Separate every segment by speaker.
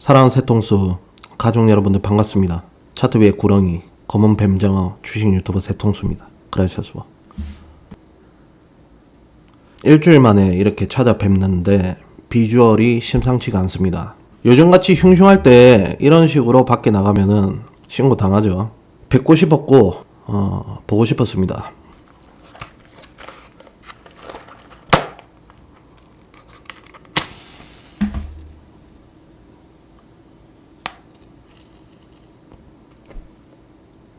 Speaker 1: 사랑하는 새통수 가족 여러분들 반갑습니다. 차트 위의 구렁이 검은 뱀장어 주식 유튜버 새통수입니다. 그라시아스와 일주일 만에 이렇게 찾아뵙는데 비주얼이 심상치가 않습니다. 요즘같이 흉흉할 때 이런 식으로 밖에 나가면은 신고 당하죠. 뵙고 싶었고 어, 보고 싶었습니다.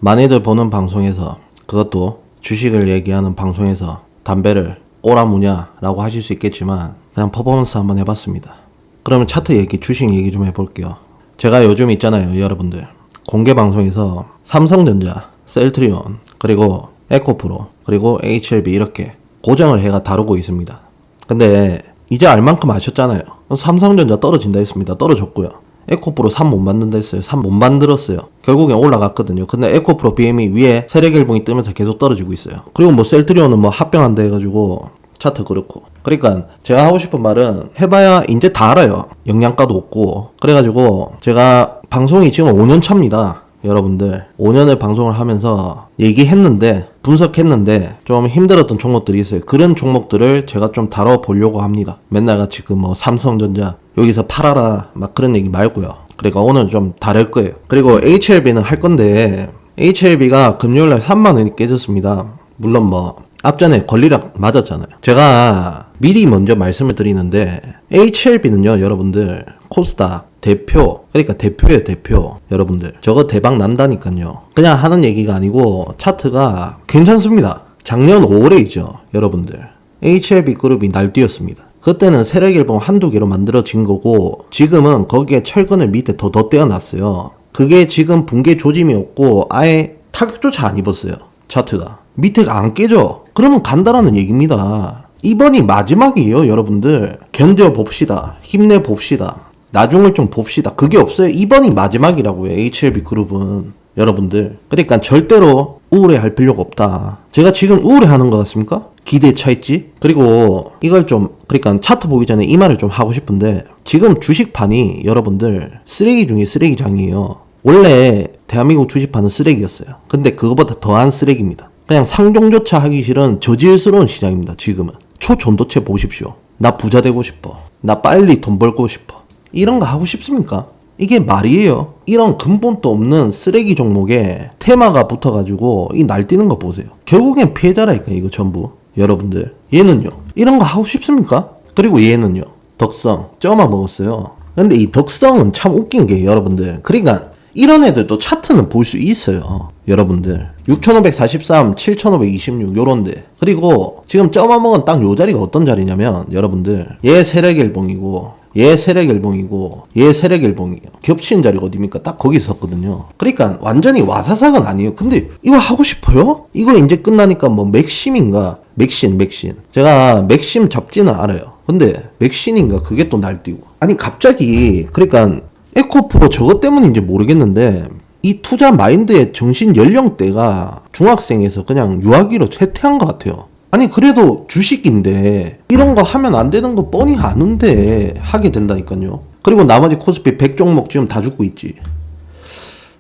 Speaker 1: 많이들 보는 방송에서 그것도 주식을 얘기하는 방송에서 담배를 오라무냐 라고 하실 수 있겠지만 그냥 퍼포먼스 한번 해봤습니다. 그러면 차트 얘기, 주식 얘기 좀 해볼게요. 제가 요즘 있잖아요, 여러분들. 공개 방송에서 삼성전자, 셀트리온, 그리고 에코프로, 그리고 HLB 이렇게 고정을 해가 다루고 있습니다. 근데 이제 알 만큼 아셨잖아요. 삼성전자 떨어진다 했습니다. 떨어졌고요. 에코프로 3 못 만든다 했어요. 3 못 만들었어요. 결국엔 올라갔거든요. 근데 에코프로 BM이 위에 세력 일봉이 뜨면서 계속 떨어지고 있어요. 그리고 뭐 셀트리온은 뭐 합병한다 해가지고 차트 그렇고. 그러니까 제가 하고 싶은 말은 해봐야 이제 다 알아요. 영양가도 없고. 그래가지고 제가 방송이 지금 5년 차입니다. 여러분들 5년을 방송을 하면서 얘기했는데 분석했는데 좀 힘들었던 종목들이 있어요. 그런 종목들을 제가 좀 다뤄보려고 합니다. 맨날 같이 그 뭐 삼성전자 여기서 팔아라 막 그런 얘기 말고요. 그러니까 오늘 좀 다를 거예요. 그리고 HLB는 할 건데 HLB가 금요일날 3만 원이 깨졌습니다. 물론 뭐 앞전에 권리락 맞았잖아요. 제가 미리 먼저 말씀을 드리는데 HLB는요, 여러분들 코스닥 대표 그러니까 대표예요 대표 여러분들 저거 대박 난다니까요. 그냥 하는 얘기가 아니고 차트가 괜찮습니다. 작년 5월에이죠, 여러분들. HLB 그룹이 날뛰었습니다. 그때는 세력일봉 한두 개로 만들어진 거고 지금은 거기에 철근을 밑에 더 덧대어 놨어요. 그게 지금 붕괴 조짐이 없고 아예 타격조차 안 입었어요. 차트가. 밑에가 안 깨져. 그러면 간다라는 얘기입니다. 이번이 마지막이에요, 여러분들. 견뎌 봅시다. 힘내 봅시다. 나중을 좀 봅시다. 그게 없어요. 이번이 마지막이라고요. HLB 그룹은. 여러분들. 그러니까 절대로 우울해 할 필요가 없다. 제가 지금 우울해 하는 것 같습니까? 기대에 차 있지? 그리고 이걸 좀 그러니까 차트 보기 전에 이 말을 좀 하고 싶은데 지금 주식판이 여러분들 쓰레기 중에 쓰레기장이에요. 원래 대한민국 주식판은 쓰레기였어요. 근데 그거보다 더한 쓰레기입니다. 그냥 상종조차 하기 싫은 저질스러운 시장입니다. 지금은 초전도체 보십시오. 나 부자 되고 싶어. 나 빨리 돈 벌고 싶어. 이런 거 하고 싶습니까? 이게 말이에요. 이런 근본도 없는 쓰레기 종목에 테마가 붙어가지고 이 날뛰는 거 보세요. 결국엔 피해자라니까 이거 전부. 여러분들 얘는요. 이런 거 하고 싶습니까? 그리고 얘는요. 덕성 쪄마 먹었어요. 근데 이 덕성은 참 웃긴 게 여러분들. 그러니까 이런 애들도 차트는 볼 수 있어요. 여러분들. 6543, 7526 요런데. 그리고 지금 쪄마 먹은 딱 요 자리가 어떤 자리냐면 여러분들 얘 세력 일봉이고 얘 세력일봉이고 얘 세력일봉이에요. 겹치는 자리가 어디입니까? 딱 거기 있었거든요. 그러니까 완전히 와사삭은 아니에요. 근데 이거 하고 싶어요? 이거 이제 끝나니까 뭐 맥심인가? 맥신, 맥신. 제가 맥심 잡지는 알아요. 근데 맥신인가 그게 또 날뛰고. 아니 갑자기 그러니까 에코프로 저것 때문인지 모르겠는데 이 투자 마인드의 정신 연령대가 중학생에서 그냥 유아기로 쇠퇴한 것 같아요. 아니 그래도 주식인데 이런 거 하면 안 되는 거 뻔히 아는데 하게 된다니까요. 그리고 나머지 코스피 100종목 지금 다 죽고 있지.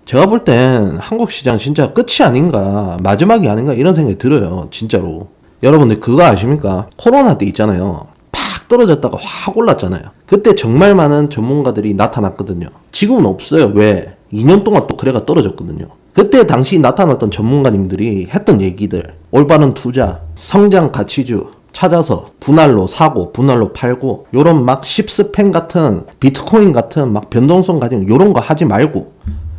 Speaker 1: 제가 볼 땐 한국 시장 진짜 끝이 아닌가 마지막이 아닌가 이런 생각이 들어요. 진짜로. 여러분들 그거 아십니까? 코로나 때 있잖아요. 팍 떨어졌다가 확 올랐잖아요. 그때 정말 많은 전문가들이 나타났거든요. 지금은 없어요. 왜? 2년 동안 또 거래가 떨어졌거든요. 그때 당시 나타났던 전문가님들이 했던 얘기들, 올바른 투자, 성장 가치주, 찾아서 분할로 사고 분할로 팔고 요런 막 십스펜 같은 비트코인 같은 막 변동성 가진 요런 거 하지 말고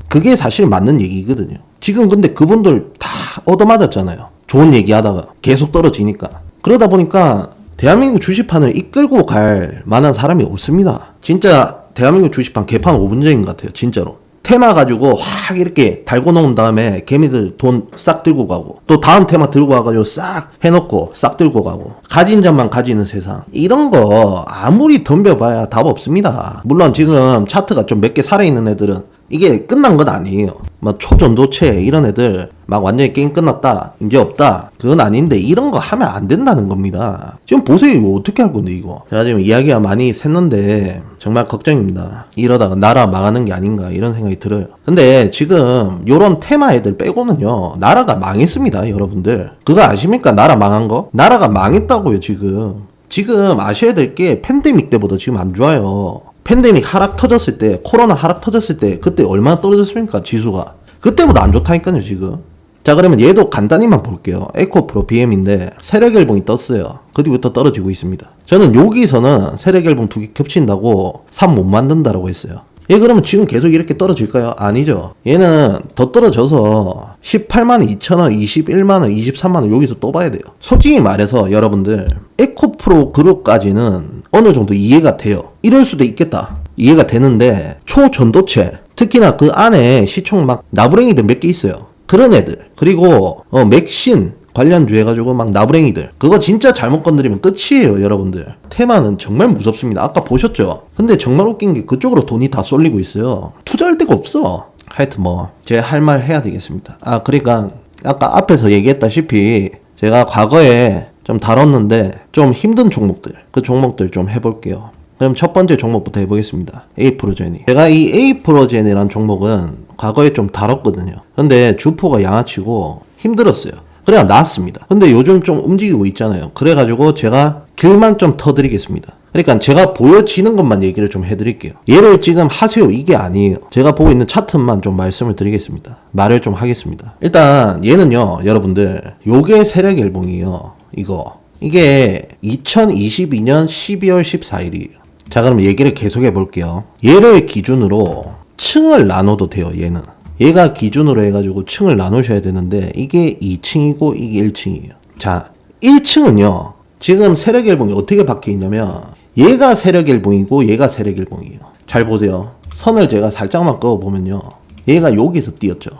Speaker 1: 그게 사실 맞는 얘기거든요. 지금 근데 그분들 다 얻어맞았잖아요. 좋은 얘기 하다가 계속 떨어지니까. 그러다 보니까 대한민국 주식판을 이끌고 갈 만한 사람이 없습니다. 진짜 대한민국 주식판 개판 5분 전인 것 같아요. 진짜로. 테마 가지고 확 이렇게 달고 놓은 다음에 개미들 돈 싹 들고 가고 또 다음 테마 들고 와가지고 싹 해놓고 싹 들고 가고 가진 자만 가지는 세상. 이런 거 아무리 덤벼봐야 답 없습니다. 물론 지금 차트가 좀 몇 개 살아있는 애들은 이게 끝난 건 아니에요. 뭐 초전도체 이런 애들 막 완전히 게임 끝났다 이제 없다 그건 아닌데 이런 거 하면 안 된다는 겁니다. 지금 보세요 이거 어떻게 할 건데 이거 제가 지금 이야기가 많이 샜는데 정말 걱정입니다. 이러다가 나라 망하는 게 아닌가 이런 생각이 들어요. 근데 지금 요런 테마 애들 빼고는요 나라가 망했습니다 여러분들 그거 아십니까 나라 망한 거 나라가 망했다고요 지금 지금 아셔야 될 게 팬데믹 때보다 지금 안 좋아요. 팬데믹 하락 터졌을 때, 코로나 하락 터졌을 때, 그때 얼마나 떨어졌습니까? 지수가. 그때보다 안 좋다니까요, 지금. 자, 그러면 얘도 간단히만 볼게요. 에코 프로 BM인데, 세력앨봉이 떴어요. 그 뒤부터 떨어지고 있습니다. 저는 여기서는 세력앨봉 두개 겹친다고 산 못 만든다라고 했어요. 얘 그러면 지금 계속 이렇게 떨어질까요? 아니죠. 얘는 더 떨어져서 18만원, 2천원, 21만원, 23만원 여기서 또 봐야 돼요. 솔직히 말해서 여러분들 에코프로 그룹까지는 어느 정도 이해가 돼요. 이럴 수도 있겠다. 이해가 되는데 초전도체 특히나 그 안에 시총 막 나부랭이들 몇 개 있어요. 그런 애들. 그리고 어, 맥신 관련주 해가지고 막 나부랭이들. 그거 진짜 잘못 건드리면 끝이에요 여러분들. 테마는 정말 무섭습니다. 아까 보셨죠? 근데 정말 웃긴 게 그쪽으로 돈이 다 쏠리고 있어요. 투자할 데가 없어. 하여튼 뭐 제 할 말 해야 되겠습니다. 아 그러니까 아까 앞에서 얘기했다시피 제가 과거에 좀 다뤘는데 좀 힘든 종목들 그 종목들 좀 해볼게요 그럼 첫 번째 종목부터 해보겠습니다. 에이프로젠이. 제가 이 에이프로젠이란 종목은 과거에 좀 다뤘거든요. 근데 주포가 양아치고 힘들었어요. 그래야 나왔습니다. 근데 요즘 좀 움직이고 있잖아요. 그래가지고 제가 길만 좀 터드리겠습니다. 그러니까 제가 보여지는 것만 얘기를 좀 해드릴게요. 얘를 지금 하세요. 이게 아니에요. 제가 보고 있는 차트만 좀 말씀을 드리겠습니다. 말을 좀 하겠습니다. 일단 얘는요, 여러분들, 요게 세력 앨범이에요. 이거. 이게 2022년 12월 14일이에요. 자, 그럼 얘기를 계속 해 볼게요. 얘를 기준으로 층을 나눠도 돼요, 얘는. 얘가 기준으로 해가지고 층을 나누셔야 되는데, 이게 2층이고, 이게 1층이에요. 자, 1층은요, 지금 세력일봉이 어떻게 박혀 있냐면, 얘가 세력일봉이고, 얘가 세력일봉이에요. 잘 보세요. 선을 제가 살짝만 그어보면요. 얘가 여기서 띄었죠.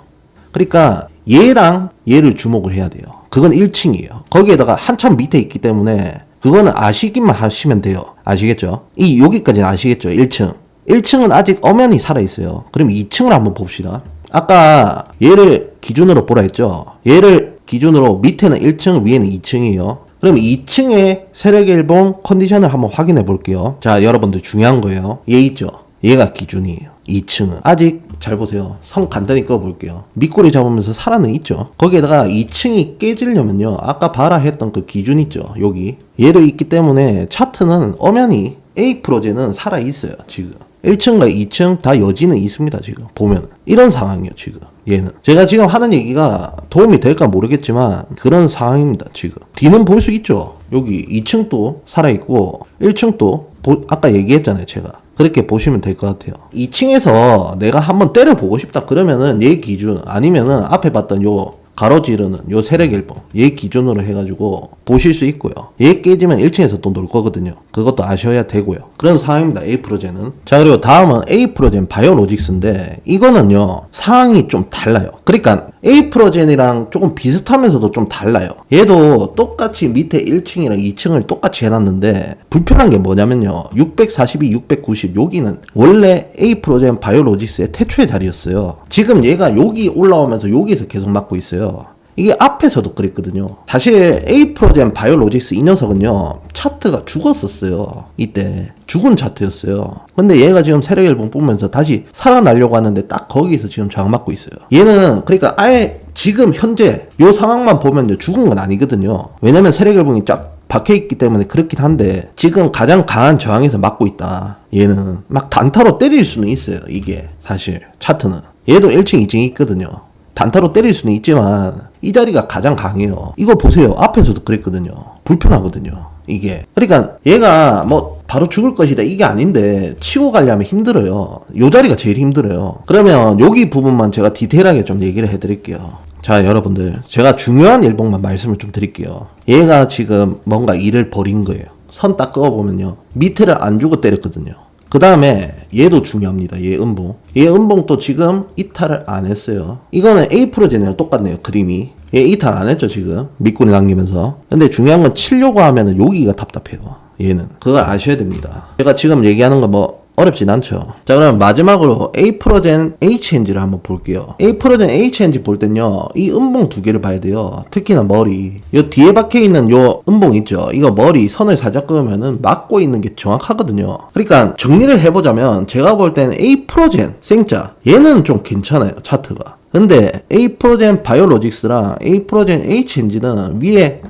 Speaker 1: 그러니까 얘랑 얘를 주목을 해야 돼요. 그건 1층이에요. 거기에다가 한참 밑에 있기 때문에 그거는 아시기만 하시면 돼요. 아시겠죠? 이 여기까지는 아시겠죠? 1층. 1층은 아직 엄연히 살아있어요. 그럼 2층을 한번 봅시다. 아까 얘를 기준으로 보라 했죠? 얘를 기준으로 밑에는 1층, 위에는 2층이에요. 그럼 2층의 세력일봉 컨디션을 한번 확인해 볼게요. 자, 여러분들 중요한 거예요. 얘 있죠? 얘가 기준이에요. 2층은. 아직 잘 보세요. 성 간단히 꺼볼게요. 밑꼬리 잡으면서 살아는 있죠. 거기에다가 2층이 깨지려면요. 아까 봐라 했던 그 기준 있죠. 여기. 얘도 있기 때문에 차트는 엄연히 A 프로제는 살아 있어요. 지금. 1층과 2층 다 여지는 있습니다. 지금. 보면. 이런 상황이에요. 지금. 얘는. 제가 지금 하는 얘기가 도움이 될까 모르겠지만 그런 상황입니다. 지금. 뒤는 볼 수 있죠. 여기 2층도 살아 있고 1층도 아까 얘기했잖아요. 제가. 그렇게 보시면 될 것 같아요. 2층에서 내가 한번 때려보고 싶다 그러면은 얘 기준 아니면은 앞에 봤던 요 가로지르는 요 세력 일봉 얘 기준으로 해가지고 보실 수 있고요. 얘 깨지면 1층에서 또 놀 거거든요. 그것도 아셔야 되고요. 그런 상황입니다. A 프로젠은. 자 그리고 다음은 A 프로젠 바이오로직스인데 이거는요 상황이 좀 달라요. 그러니까 A 프로젠이랑 조금 비슷하면서도 좀 달라요. 얘도 똑같이 밑에 1층이랑 2층을 똑같이 해놨는데 불편한 게 뭐냐면요 642, 690 여기는 원래 A 프로젠 바이오로직스의 태초의 자리였어요. 지금 얘가 여기 올라오면서 여기서 계속 맞고 있어요. 이게 앞에서도 그랬거든요. 사실 A 프로젠 바이오로직스 이 녀석은요 차트가 죽었었어요. 이때 죽은 차트였어요. 근데 얘가 지금 세력일봉 보면서 다시 살아나려고 하는데 딱 거기서 지금 저항 맞고 있어요. 얘는 그러니까 아예 지금 현재 요 상황만 보면 죽은 건 아니거든요. 왜냐면 세력일봉이 쫙 박혀 있기 때문에 그렇긴 한데 지금 가장 강한 저항에서 맞고 있다. 얘는 막 단타로 때릴 수는 있어요. 이게 사실 차트는 얘도 1층, 2층이 있거든요. 단타로 때릴 수는 있지만 이 자리가 가장 강해요. 이거 보세요. 앞에서도 그랬거든요. 불편하거든요. 이게. 그러니까 얘가 뭐 바로 죽을 것이다 이게 아닌데 치고 가려면 힘들어요. 요 자리가 제일 힘들어요. 그러면 여기 부분만 제가 디테일하게 좀 얘기를 해드릴게요. 자 여러분들 제가 중요한 일봉만 말씀을 좀 드릴게요. 얘가 지금 뭔가 일을 벌인 거예요. 선딱 그어보면요. 밑에를 안 주고 때렸거든요. 그 다음에 얘도 중요합니다. 얘 음봉. 얘 음봉도 지금 이탈을 안 했어요. 이거는 A 프로제네랑 똑같네요. 그림이. 얘 이탈 안 했죠, 지금. 밑구리 남기면서. 근데 중요한 건 치려고 하면은 여기가 답답해요. 얘는. 그걸 아셔야 됩니다. 제가 지금 얘기하는 거 뭐, 어렵진 않죠. 자, 그럼 마지막으로 A 프로젠 HNG를 한번 볼게요. A 프로젠 HNG 볼 땐요, 이 음봉 두 개를 봐야 돼요. 특히나 머리. 요 뒤에 박혀 있는 요 음봉 있죠. 이거 머리 선을 살짝 그으면은 막고 있는 게 정확하거든요. 그러니까 정리를 해보자면 제가 볼 때는 A 프로젠 생자 얘는 좀 괜찮아요 차트가. 근데 A 프로젠 바이오로직스랑 A 프로젠 HNG는 위에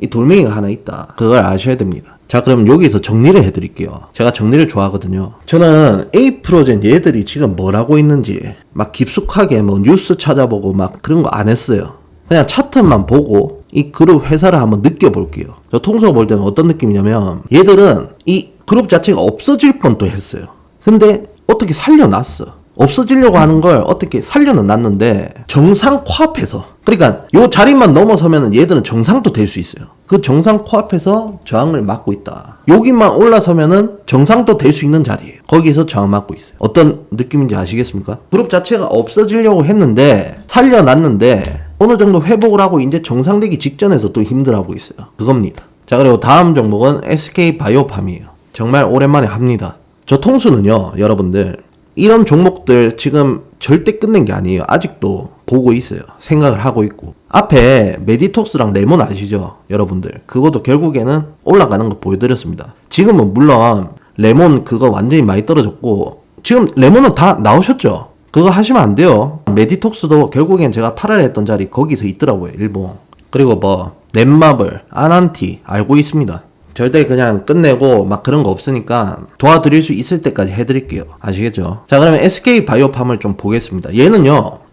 Speaker 1: 이 돌멩이가 하나 있다. 그걸 아셔야 됩니다. 자, 그럼 여기서 정리를 해드릴게요. 제가 정리를 좋아하거든요. 저는 A 프로젠 얘들이 지금 뭘 하고 있는지 막 깊숙하게 뭐 뉴스 찾아보고 막 그런 거 안 했어요. 그냥 차트만 보고 이 그룹 회사를 한번 느껴볼게요. 저 통속 볼 때는 어떤 느낌이냐면 얘들은 이 그룹 자체가 없어질 뻔도 했어요. 근데 어떻게 살려놨어. 없어지려고 하는 걸 어떻게 살려는 놨는데 정상 코앞에서 그러니까 요 자리만 넘어서면 얘들은 정상도 될 수 있어요. 그 정상 코앞에서 저항을 막고 있다. 여기만 올라서면은 정상도 될 수 있는 자리예요. 거기서 저항 막고 있어요. 어떤 느낌인지 아시겠습니까? 그룹 자체가 없어지려고 했는데 살려놨는데 어느 정도 회복을 하고 이제 정상되기 직전에서 또 힘들어하고 있어요. 그겁니다. 자 그리고 다음 종목은 SK 바이오팜이에요. 정말 오랜만에 합니다. 저 통수는요, 여러분들 이런 종목들 지금 절대 끝낸 게 아니에요. 아직도 보고 있어요. 생각을 하고 있고. 앞에 메디톡스랑 레몬 아시죠? 여러분들. 그것도 결국에는 올라가는 거 보여드렸습니다. 지금은 물론 레몬 그거 완전히 많이 떨어졌고 지금 레몬은 다 나오셨죠? 그거 하시면 안 돼요. 메디톡스도 결국엔 제가 팔아야 했던 자리 거기서 있더라고요. 일본. 그리고 뭐 넷마블, 아난티 알고 있습니다. 절대 그냥 끝내고 막 그런 거 없으니까 도와드릴 수 있을 때까지 해드릴게요. 아시겠죠? 자, 그러면 SK 바이오팜을 좀 보겠습니다. 얘는요, 딱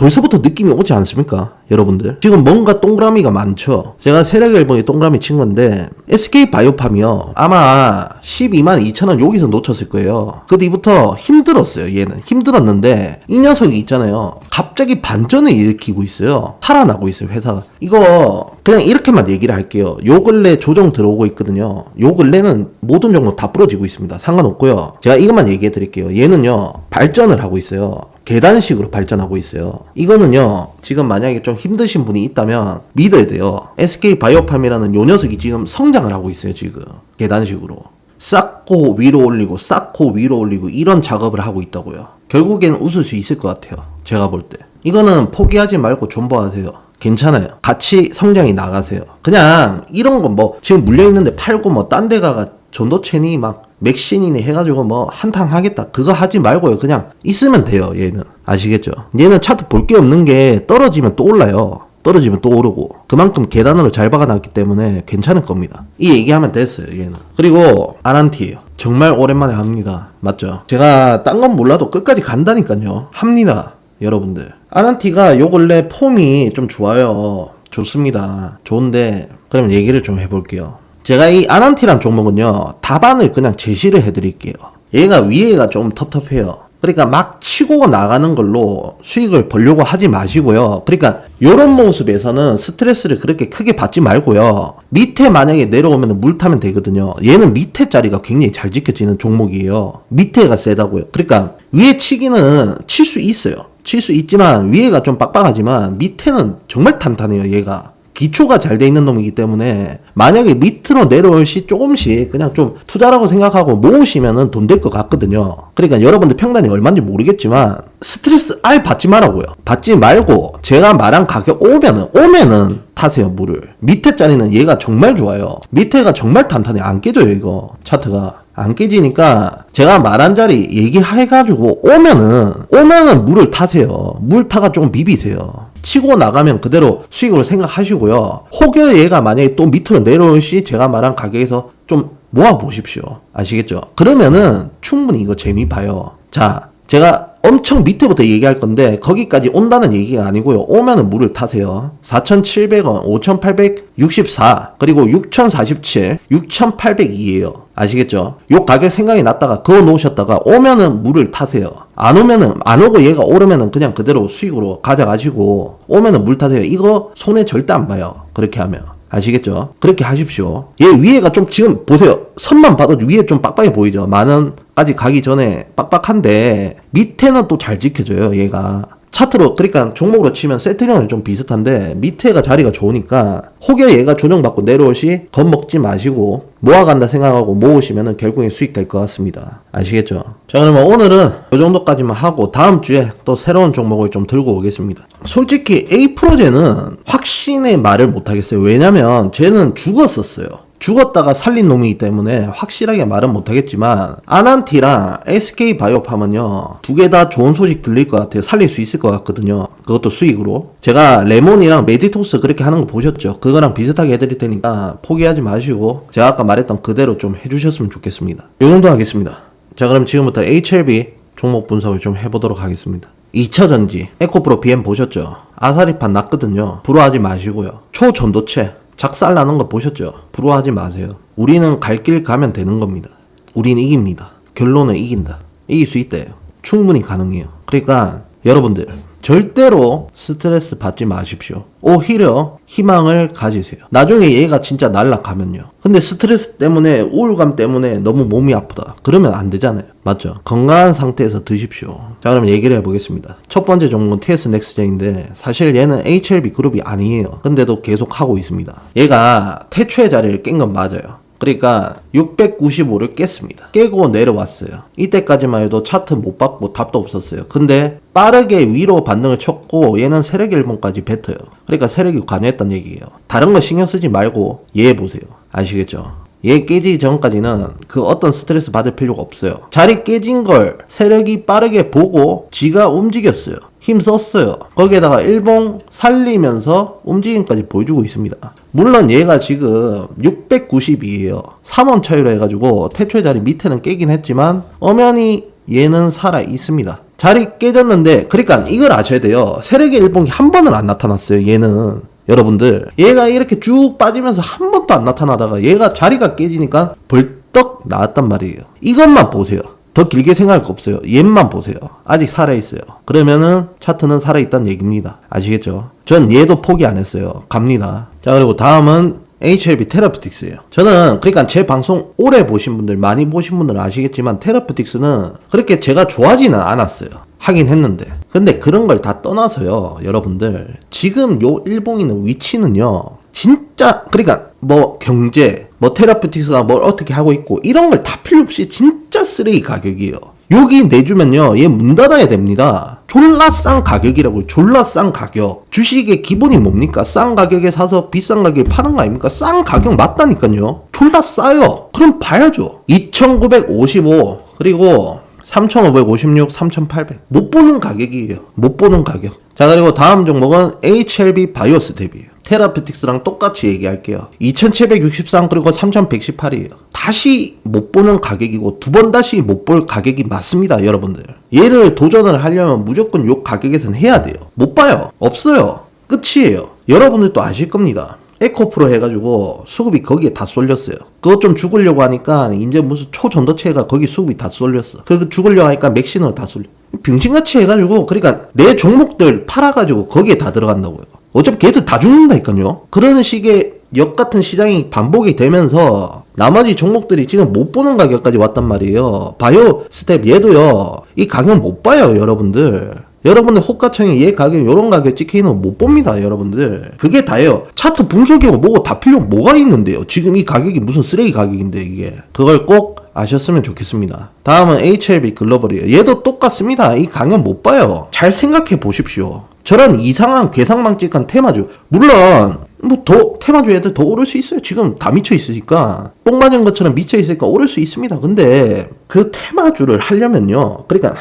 Speaker 1: 벌써부터 느낌이 오지 않습니까? 여러분들. 지금 뭔가 동그라미가 많죠? 제가 세력 앨범에 동그라미 친 건데, SK 바이오팜이요. 아마 12만 2천원 여기서 놓쳤을 거예요. 그 뒤부터 힘들었어요, 얘는. 힘들었는데, 이 녀석이 있잖아요. 갑자기 반전을 일으키고 있어요. 살아나고 있어요, 회사가. 이거, 그냥 이렇게만 얘기를 할게요. 요 근래 조정 들어오고 있거든요. 요 근래는 모든 종목 다 부러지고 있습니다. 상관없고요. 제가 이것만 얘기해 드릴게요. 얘는요, 발전을 하고 있어요. 계단식으로 발전하고 있어요. 이거는요, 지금 만약에 좀 힘드신 분이 있다면 믿어야 돼요. SK 바이오팜이라는 요 녀석이 지금 성장을 하고 있어요, 지금. 계단식으로. 쌓고 위로 올리고, 쌓고 위로 올리고, 이런 작업을 하고 있다고요. 결국엔 웃을 수 있을 것 같아요. 제가 볼 때. 이거는 포기하지 말고 존버하세요. 괜찮아요. 같이 성장이 나가세요. 그냥 이런 건 뭐 지금 물려 있는데 팔고 뭐 딴 데 가가 전도체니 막 맥신이니 해가지고 뭐 한탕 하겠다. 그거 하지 말고요. 그냥 있으면 돼요. 얘는. 아시겠죠? 얘는 차트 볼 게 없는 게 떨어지면 또 올라요. 떨어지면 또 오르고 그만큼 계단으로 잘 박아놨기 때문에 괜찮을 겁니다. 이 얘기하면 됐어요. 얘는. 그리고 아난티예요. 정말 오랜만에 합니다. 맞죠? 제가 딴 건 몰라도 끝까지 간다니까요. 합니다. 여러분들. 아난티가 요 근래 폼이 좀 좋아요. 좋습니다. 좋은데 그럼 얘기를 좀 해볼게요. 제가 이 아난티란 종목은요 답안을 그냥 제시를 해드릴게요. 얘가 위에가 좀 텁텁해요. 그러니까 막 치고 나가는 걸로 수익을 벌려고 하지 마시고요. 그러니까 이런 모습에서는 스트레스를 그렇게 크게 받지 말고요. 밑에 만약에 내려오면 물 타면 되거든요. 얘는 밑에 자리가 굉장히 잘 지켜지는 종목이에요. 밑에가 세다고요. 그러니까 위에 치기는 칠 수 있어요. 칠 수 있지만 위에가 좀 빡빡하지만 밑에는 정말 탄탄해요. 얘가. 기초가 잘 돼 있는 놈이기 때문에 만약에 밑으로 내려올 시 조금씩 그냥 좀 투자라고 생각하고 모으시면은 돈 될 것 같거든요. 그러니까 여러분들 평단이 얼마인지 모르겠지만 스트레스 아예 받지 말라고요. 받지 말고 제가 말한 가격 오면은 오면은 타세요 물을. 밑에 자리는 얘가 정말 좋아요. 밑에가 정말 탄탄해 안 깨져요 이거 차트가. 안 깨지니까 제가 말한 자리 얘기해가지고 오면은 오면은 물을 타세요. 물 타가 조금 비비세요. 치고 나가면 그대로 수익으로 생각하시고요. 혹여 얘가 만약에 또 밑으로 내려올 시 제가 말한 가격에서 좀 모아 보십시오. 아시겠죠? 그러면은 충분히 이거 재미 봐요. 자, 제가 엄청 밑에부터 얘기할 건데 거기까지 온다는 얘기가 아니고요. 오면은 물을 타세요. 4,700원, 5,864, 그리고 6,047, 6,802예요. 아시겠죠? 요 가격 생각이 났다가 그어 놓으셨다가 오면은 물을 타세요. 안 오면은 안 오고 얘가 오르면은 그냥 그대로 수익으로 가져가시고 오면은 물 타세요. 이거 손해 절대 안 봐요. 그렇게 하면. 아시겠죠? 그렇게 하십시오. 얘 위에가 좀 지금 보세요. 선만 봐도 위에 좀 빡빡해 보이죠? 만원까지 가기 전에 빡빡한데 밑에는 또 잘 지켜져요. 얘가 차트로 그러니까 종목으로 치면 세트량은 좀 비슷한데 밑에가 자리가 좋으니까 혹여 얘가 조정받고 내려올 시 겁먹지 마시고 모아간다 생각하고 모으시면은 결국엔 수익 될 것 같습니다. 아시겠죠? 자 그러면 오늘은 이 정도까지만 하고 다음 주에 또 새로운 종목을 좀 들고 오겠습니다. 솔직히 A 프로제는 확신의 말을 못 하겠어요. 왜냐면 쟤는 죽었었어요. 죽었다가 살린 놈이기 때문에 확실하게 말은 못하겠지만 아난티랑 SK 바이오팜은요 두 개 다 좋은 소식 들릴 것 같아요. 살릴 수 있을 것 같거든요. 그것도 수익으로. 제가 레몬이랑 메디톡스 그렇게 하는 거 보셨죠? 그거랑 비슷하게 해드릴 테니까 포기하지 마시고 제가 아까 말했던 그대로 좀 해주셨으면 좋겠습니다. 이 정도 하겠습니다. 자 그럼 지금부터 HLB 종목 분석을 좀 해보도록 하겠습니다. 2차전지. 에코프로 BM 보셨죠? 아사리판 났거든요. 불화하지 마시고요. 초전도체 작살 나는 거 보셨죠? 부러워하지 마세요. 우리는 갈 길 가면 되는 겁니다. 우리는 이깁니다. 결론은 이긴다. 이길 수 있대요. 충분히 가능해요. 그러니까 여러분들 절대로 스트레스 받지 마십시오. 오히려 희망을 가지세요. 나중에 얘가 진짜 날라가면요. 근데 스트레스 때문에 우울감 때문에 너무 몸이 아프다. 그러면 안 되잖아요. 맞죠? 건강한 상태에서 드십시오. 자, 그럼 얘기를 해보겠습니다. 첫 번째 종목은 TS 넥스젠인데 사실 얘는 HLB 그룹이 아니에요. 근데도 계속 하고 있습니다. 얘가 태초의 자리를 깬 건 맞아요. 그러니까 695를 깼습니다. 깨고 내려왔어요. 이때까지만 해도 차트 못 받고 답도 없었어요. 근데 빠르게 위로 반등을 쳤고 얘는 세력 일본까지 뱉어요. 그러니까 세력이 관여했단 얘기예요. 다른 거 신경 쓰지 말고 얘 보세요. 아시겠죠? 얘 깨지기 전까지는 그 어떤 스트레스 받을 필요가 없어요. 자리 깨진 걸 세력이 빠르게 보고 지가 움직였어요. 힘 썼어요. 거기에다가 일봉 살리면서 움직임까지 보여주고 있습니다. 물론 얘가 지금 690이에요. 3원 차이로 해가지고 태초의 자리 밑에는 깨긴 했지만 엄연히 얘는 살아 있습니다. 자리 깨졌는데 그러니까 이걸 아셔야 돼요. 세력의 일봉이 한 번은 안 나타났어요. 얘는 여러분들 얘가 이렇게 쭉 빠지면서 한 번도 안 나타나다가 얘가 자리가 깨지니까 벌떡 나왔단 말이에요. 이것만 보세요. 더 길게 생각할 거 없어요. 얘만 보세요. 아직 살아있어요. 그러면은 차트는 살아있다는 얘기입니다. 아시겠죠? 전 얘도 포기 안 했어요. 갑니다. 자, 그리고 다음은 HLB 테라프틱스예요. 저는 그러니까 제 방송 오래 보신 분들 많이 보신 분들은 아시겠지만 테라프틱스는 그렇게 제가 좋아하지는 않았어요. 하긴 했는데. 근데 그런 걸 다 떠나서요. 여러분들 지금 요 일봉이는 위치는요. 진짜 그러니까 뭐 경제 뭐 테라피틱스가 뭘 어떻게 하고 있고 이런 걸 다 필요 없이 진짜 쓰레기 가격이에요. 여기 내주면요 얘 문 닫아야 됩니다. 졸라 싼 가격이라고 졸라 싼 가격. 주식의 기본이 뭡니까? 싼 가격에 사서 비싼 가격에 파는 거 아닙니까? 싼 가격 맞다니까요. 졸라 싸요. 그럼 봐야죠. 2955 그리고 3556, 3800. 못 보는 가격이에요. 못 보는 가격. 자, 그리고 다음 종목은 HLB 바이오스 탭이에요. 테라피틱스랑 똑같이 얘기할게요. 2763 그리고 3118이에요. 다시 못 보는 가격이고 두 번 다시 못 볼 가격이 맞습니다, 여러분들. 얘를 도전을 하려면 무조건 요 가격에선 해야 돼요. 못 봐요. 없어요. 끝이에요. 여러분들도 아실 겁니다. 에코프로 해가지고 수급이 거기에 다 쏠렸어요. 그것 좀 죽으려고 하니까 이제 무슨 초전도체가 거기 수급이 다 쏠렸어. 그 죽으려고 하니까 맥시너를 다 쏠려. 병신같이 해가지고 그러니까 내 종목들 팔아가지고 거기에 다 들어간다고요. 어차피 걔들 다 죽는다니까요. 그런 식의 역 같은 시장이 반복이 되면서 나머지 종목들이 지금 못 보는 가격까지 왔단 말이에요. 바이오 스텝 얘도요. 이 가격 못 봐요, 여러분들. 여러분들 호가청에 얘 가격 요런 가격 찍혀있는 거 못 봅니다 여러분들. 그게 다예요. 차트 분석이고 뭐고 다 필요 뭐가 있는데요. 지금 이 가격이 무슨 쓰레기 가격인데 이게. 그걸 꼭 아셨으면 좋겠습니다. 다음은 HLB 글로벌이에요. 얘도 똑같습니다. 이 강연 못 봐요. 잘 생각해 보십시오 저런 이상한 괴상망측한 테마주. 물론 뭐 더 테마주 애들 더 오를 수 있어요. 지금 다 미쳐 있으니까. 똥 맞은 것처럼 미쳐 있으니까 오를 수 있습니다. 근데 그 테마주를 하려면요. 그러니까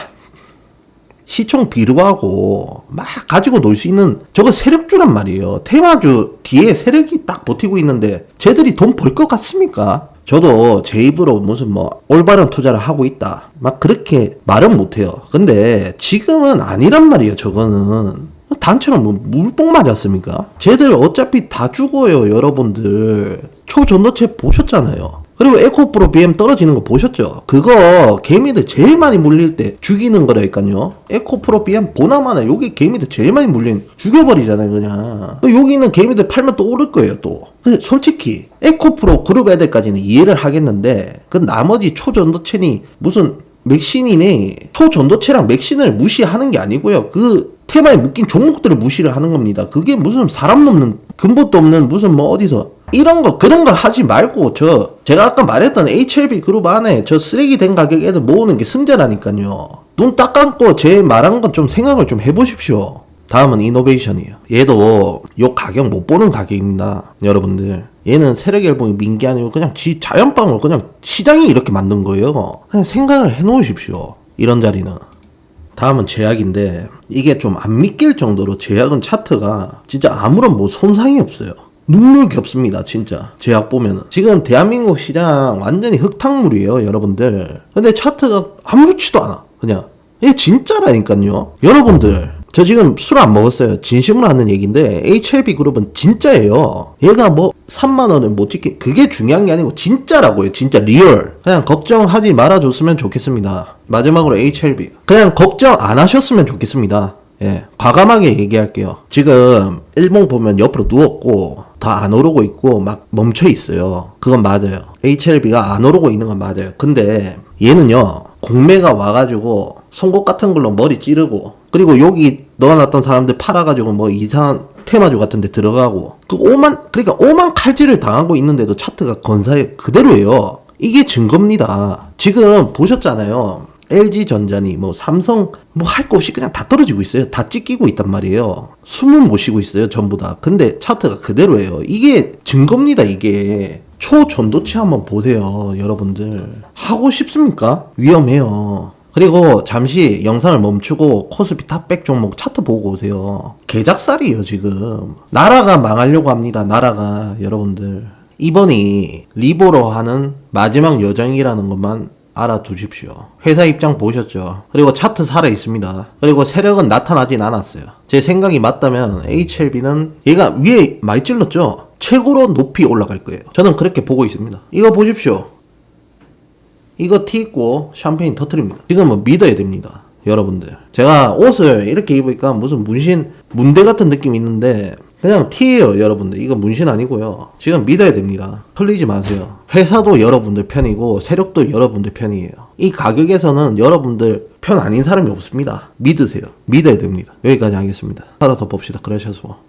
Speaker 1: 시총 비루하고 막 가지고 놀 수 있는 저거 세력주란 말이에요. 테마주 뒤에 세력이 딱 버티고 있는데 쟤들이 돈 벌 것 같습니까? 저도 제 입으로 무슨 뭐 올바른 투자를 하고 있다. 막 그렇게 말은 못해요. 근데 지금은 아니란 말이에요. 저거는. 단체로 뭐 물뽕 맞았습니까? 쟤들 어차피 다 죽어요, 여러분들. 초전도체 보셨잖아요. 그리고 에코프로 BM 떨어지는 거 보셨죠? 그거 개미들 제일 많이 물릴 때 죽이는 거라니까요. 에코프로 BM 보나마나 여기 개미들 제일 많이 물린 죽여버리잖아요, 그냥. 또 여기 있는 개미들 팔면 또 오를 거예요, 또. 근데 솔직히 에코프로 그룹 애들까지는 이해를 하겠는데 그 나머지 초전도체니 무슨 맥신이네 초전도체랑 맥신을 무시하는 게 아니고요. 그 테마에 묶인 종목들을 무시를 하는 겁니다. 그게 무슨 사람 넘는 근본도 없는 무슨 뭐 어디서 이런 거 그런 거 하지 말고 저 제가 아까 말했던 HLB 그룹 안에 저 쓰레기 된 가격 애들 모으는 게 승자라니까요. 눈 딱 감고 제 말한 건 좀 생각을 좀 해보십시오. 다음은 이노베이션이에요. 얘도 요 가격 못 보는 가격입니다. 여러분들. 얘는 세력 앨범이 민게 아니고 그냥 지 자연방으로 그냥 시장이 이렇게 만든 거예요. 그냥 생각을 해 놓으십시오. 이런 자리는. 다음은 제약인데 이게 좀 안 믿길 정도로 제약은 차트가 진짜 아무런 뭐 손상이 없어요. 눈물겹습니다, 진짜. 제약 보면은. 지금 대한민국 시장 완전히 흙탕물이에요, 여러분들. 근데 차트가 아무렇지도 않아. 그냥. 이게 진짜라니까요. 여러분들. 저 지금 술 안 먹었어요. 진심으로 하는 얘기인데 HLB 그룹은 진짜예요. 얘가 뭐 3만 원을 못 찍긴 그게 중요한 게 아니고 진짜라고요. 진짜 리얼. 그냥 걱정하지 말아 줬으면 좋겠습니다. 마지막으로 HLB. 그냥 걱정 안 하셨으면 좋겠습니다. 예, 과감하게 얘기할게요. 지금 일봉 보면 옆으로 누웠고 다안 오르고 있고 막 멈춰 있어요. 그건 맞아요. HLB가 안 오르고 있는 건 맞아요. 근데 얘는요 공매가 와가지고 송곳 같은 걸로 머리 찌르고 그리고 여기 넣어놨던 사람들 팔아가지고 뭐 이상한 테마주 같은 데 들어가고 그 오만 그러니까 오만 칼질을 당하고 있는데도 차트가 건사에 그대로예요. 이게 증거입니다. 지금 보셨잖아요. LG 전자니 뭐 삼성 뭐 할 거 없이 그냥 다 떨어지고 있어요. 다 찢기고 있단 말이에요. 숨은 못 쉬고 있어요. 전부 다. 근데 차트가 그대로예요. 이게 증거입니다. 이게 초전도치 한번 보세요. 여러분들 하고 싶습니까? 위험해요. 그리고 잠시 영상을 멈추고 코스피 탑백 종목 차트 보고 오세요. 개작살이에요 지금. 나라가 망하려고 합니다. 나라가 여러분들. 이번이 리보로 하는 마지막 여정이라는 것만 알아두십시오. 회사 입장 보셨죠? 그리고 차트 살아 있습니다. 그리고 세력은 나타나진 않았어요. 제 생각이 맞다면 HLB는 얘가 위에 많이 찔렀죠? 최고로 높이 올라갈 거예요. 저는 그렇게 보고 있습니다. 이거 보십시오. 이거 티 입고 샴페인 터트립니다. 지금은 믿어야 됩니다. 여러분들. 제가 옷을 이렇게 입으니까 무슨 문신, 문대 같은 느낌이 있는데 그냥 티예요, 여러분들. 이거 문신 아니고요. 지금 믿어야 됩니다. 틀리지 마세요. 회사도 여러분들 편이고 세력도 여러분들 편이에요. 이 가격에서는 여러분들 편 아닌 사람이 없습니다. 믿으세요. 믿어야 됩니다. 여기까지 하겠습니다. 살아서 봅시다. 그러셔서.